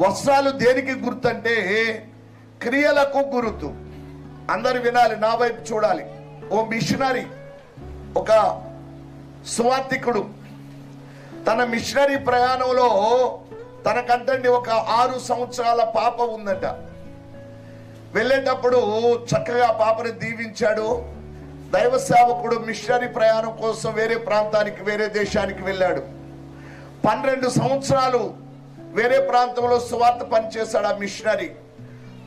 వస్త్రాలు దేనికి గుర్తంటే క్రియలకు గుర్తు. అందరు వినాలి నా వైపు చూడాలి. ఓ మిషనరీ ఒక సువార్థికుడు. తన మిషనరీ ప్రయాణంలో తనకంటండి ఒక ఆరు సంవత్సరాల పాప ఉందంట. వెళ్ళేటప్పుడు చక్కగా పాపని దీవించాడు. దైవ సేవకుడు మిషనరీ ప్రయాణం కోసం వేరే ప్రాంతానికి వేరే దేశానికి వెళ్ళాడు. పన్నెండు సంవత్సరాలు వేరే ప్రాంతంలో సువార్త పనిచేశాడు ఆ మిషనరీ.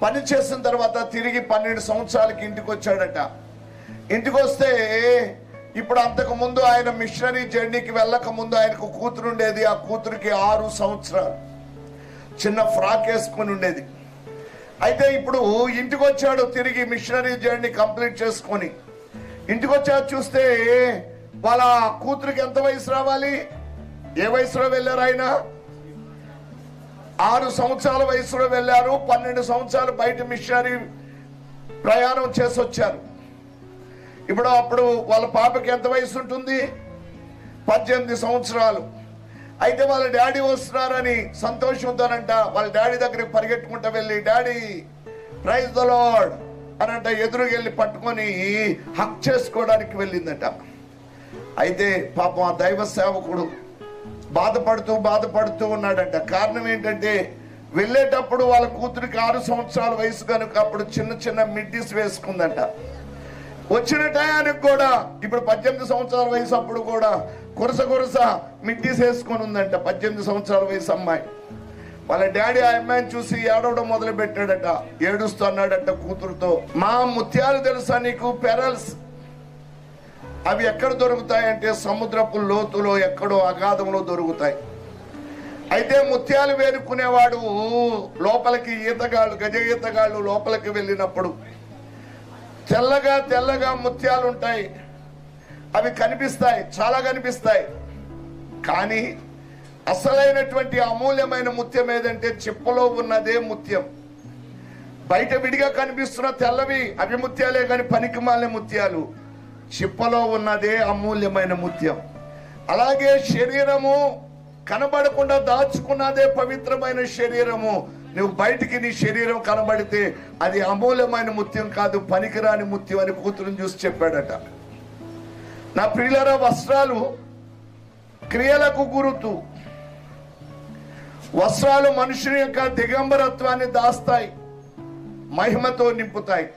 పని చేసిన తర్వాత తిరిగి పన్నెండు సంవత్సరాలకి ఇంటికి వచ్చాడట. ఇంటికి వస్తే ఇప్పుడు అంతకు ముందు ఆయన మిషనరీ జర్నీకి వెళ్ళక ముందు ఆయనకు కూతురు ఉండేది. ఆ కూతురికి ఆరు సంవత్సరాలు. చిన్న ఫ్రాక్ వేసుకుని ఉండేది. అయితే ఇప్పుడు ఇంటికి వచ్చాడు తిరిగి మిషనరీ జర్నీ కంప్లీట్ చేసుకొని. ఇంటికి వచ్చాడు చూస్తే వాళ్ళ కూతురికి ఎంత వయసు రావాలి? ఏ వయసులో వెళ్ళారు ఆయన? ఆరు సంవత్సరాల వయసులో వెళ్ళారు పన్నెండు సంవత్సరాలు బయట మిషనరీ ప్రయాణం చేసి వచ్చారు. ఇప్పుడు అప్పుడు వాళ్ళ పాపకి ఎంత వయసు ఉంటుంది? పద్దెనిమిది సంవత్సరాలు. అయితే వాళ్ళ డాడీ వస్తున్నారని సంతోషంతోనంట వాళ్ళ డాడీ దగ్గరికి పరిగెట్టుకుంటూ వెళ్ళి డాడీ ప్రైజ్ ద లాడ్ అనంట ఎదురుకెళ్ళి వెళ్ళి పట్టుకొని హక్ చేసుకోవడానికి వెళ్ళిందట. అయితే పాపం ఆ దైవ సేవకుడు బాధపడుతూ బాధపడుతూ ఉన్నాడంట. కారణం ఏంటంటే వెళ్ళేటప్పుడు వాళ్ళ కూతురికి ఆరు సంవత్సరాల వయసు కనుక అప్పుడు చిన్న చిన్న మిడ్డీస్ వేసుకుందంట. వచ్చిన టయానికి కూడా ఇప్పుడు పద్దెనిమిది సంవత్సరాల వయసు అప్పుడు కూడా కురస కురస మిడ్డీస్ వేసుకొని ఉందంట పద్దెనిమిది సంవత్సరాల వయసు అమ్మాయి. వాళ్ళ డాడీ ఆ అమ్మాయిని చూసి ఏడవడం మొదలు పెట్టాడట ఏడుస్తూ అన్నాడట కూతురుతో మా ముత్యాలు తెలుసా నీకు? పెరల్స్. అవి ఎక్కడ దొరుకుతాయంటే సముద్రపు లోతులో ఎక్కడో అగాధంలో దొరుకుతాయి. అయితే ముత్యాలు వేరుకునేవాడు లోపలికి ఈతగాళ్ళు గజ ఈతగాళ్ళు లోపలికి వెళ్ళినప్పుడు తెల్లగా తెల్లగా ముత్యాలు ఉంటాయి. అవి కనిపిస్తాయి చాలా కనిపిస్తాయి. కానీ అసలైనటువంటి అమూల్యమైన ముత్యం ఏదంటే చిప్పలో ఉన్నదే ముత్యం. బయట విడిగా కనిపిస్తున్న తెల్లవి అవి ముత్యాలే కానీ పనికిమాలే ముత్యాలు. చిప్పలో ఉన్నదే అమూల్యమైన ముత్యం. అలాగే శరీరము కనబడకుండా దాచుకున్నదే పవిత్రమైన శరీరము. నువ్వు బయటికి నీ శరీరం కనబడితే అది అమూల్యమైన ముత్యం కాదు పనికిరాని ముత్యం అని కూతురుని చూసి చెప్పాడట. నా ప్రియులర వస్త్రాలు క్రియలకు గురుతు. వస్త్రాలు మనుషుని యొక్క దిగంబరత్వాన్ని దాస్తాయి మహిమతో నింపుతాయి.